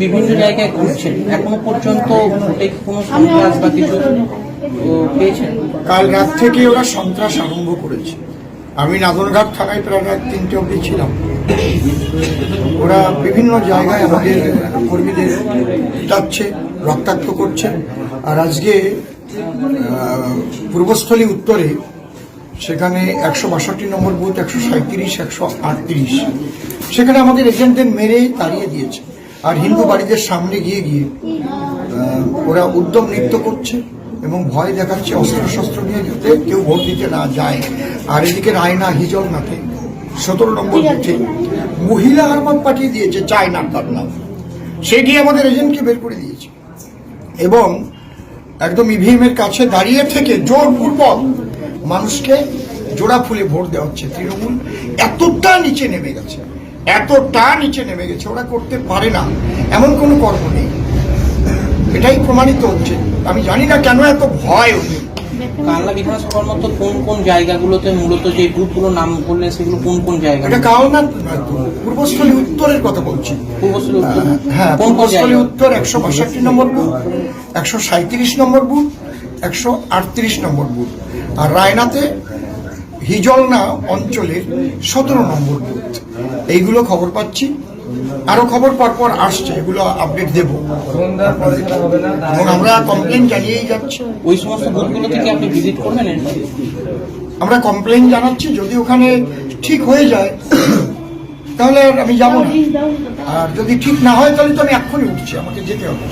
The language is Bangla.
বিভিন্ন জায়গায় ঘুরছেন। এখনও পর্যন্ত কোনো সন্ত্রাস বা কিছু পেয়েছেন? কাল রাত থেকে ওরা সন্ত্রাস আরম্ভ করেছে। আমি নাদনঘাট থানায় প্রায় রাত তিনটে অবধি ছিলাম। ওরা বিভিন্ন জায়গায় আমাদের কর্মীদের যাচ্ছে, রক্তাক্ত করছে। আর আজকে পূর্বস্থলী উত্তরে সেখানে একশো বাষট্টি নম্বর বুথ, একশো সাঁত্রিশ একশো আটত্রিশ। সেখানে আমাদের এজেন্টদের মেরে তাড়িয়ে দিয়েছে। আর হিন্দু বাড়িদের সামনে গিয়ে গিয়ে ওরা উদ্যম নৃত্য করছে এবং ভয় দেখাচ্ছে অস্ত্র শস্ত্র নিয়ে যাতে কেউ ভোট দিতে না যায়। আর এদিকে রায়না হিজল নাথে সতেরো নম্বর বুথে মহিলা আরমাদ পাঠিয়ে দিয়েছে চায় না তার নাম সে গিয়ে আমাদের এজেন্টকে বের করে দিয়েছে। এবং একদম ইভিএমের কাছে দাঁড়িয়ে থেকে জোর জোরপূর্বক মানুষকে জোড়া ফুলে ভোট দেওয়া হচ্ছে তৃণমূল। এতটা নিচে নেমে গেছে। এতটা নিচে নেমে গেছে ওরা করতে পারে না। এমন কোনো কর্ম নেই। এটাই প্রমাণিত হচ্ছে। আমি জানি না কেন এত ভয় ওদের। কালনা বিধানসভার মতো কোন কোন জায়গাগুলোতে মূলত যে বুথগুলো নাম বললেন সেগুলো কোন কোন জায়গা এটা কালনাথ পূর্বস্থলী উত্তরের কথা বলছি। পূর্বস্থলী উত্তর? হ্যাঁ কোন পূর্বস্থলী উত্তর একশো বাষট্টি নম্বর বুথ একশো সাঁত্রিশ নম্বর বুথ একশো আটত্রিশ নম্বর বুথ। আর রায়নাতে হিজলনা অঞ্চলের সতেরো নম্বর বুথ। এইগুলো খবর পাচ্ছি। আরও খবর পরপর আসছে এগুলো আপডেট দেব। এবং আমরা কমপ্লেন জানিয়েই যাচ্ছি। ওই সমস্ত বুথগুলো থেকে আপনি ভিজিট করবেন? আমরা কমপ্লেন জানাচ্ছি যদি ওখানে ঠিক হয়ে যায় তাহলে আমি যাব না। আর যদি ঠিক না হয় তাহলে তো আমি এক্ষুনি উঠছি আমাকে যেতে হবে।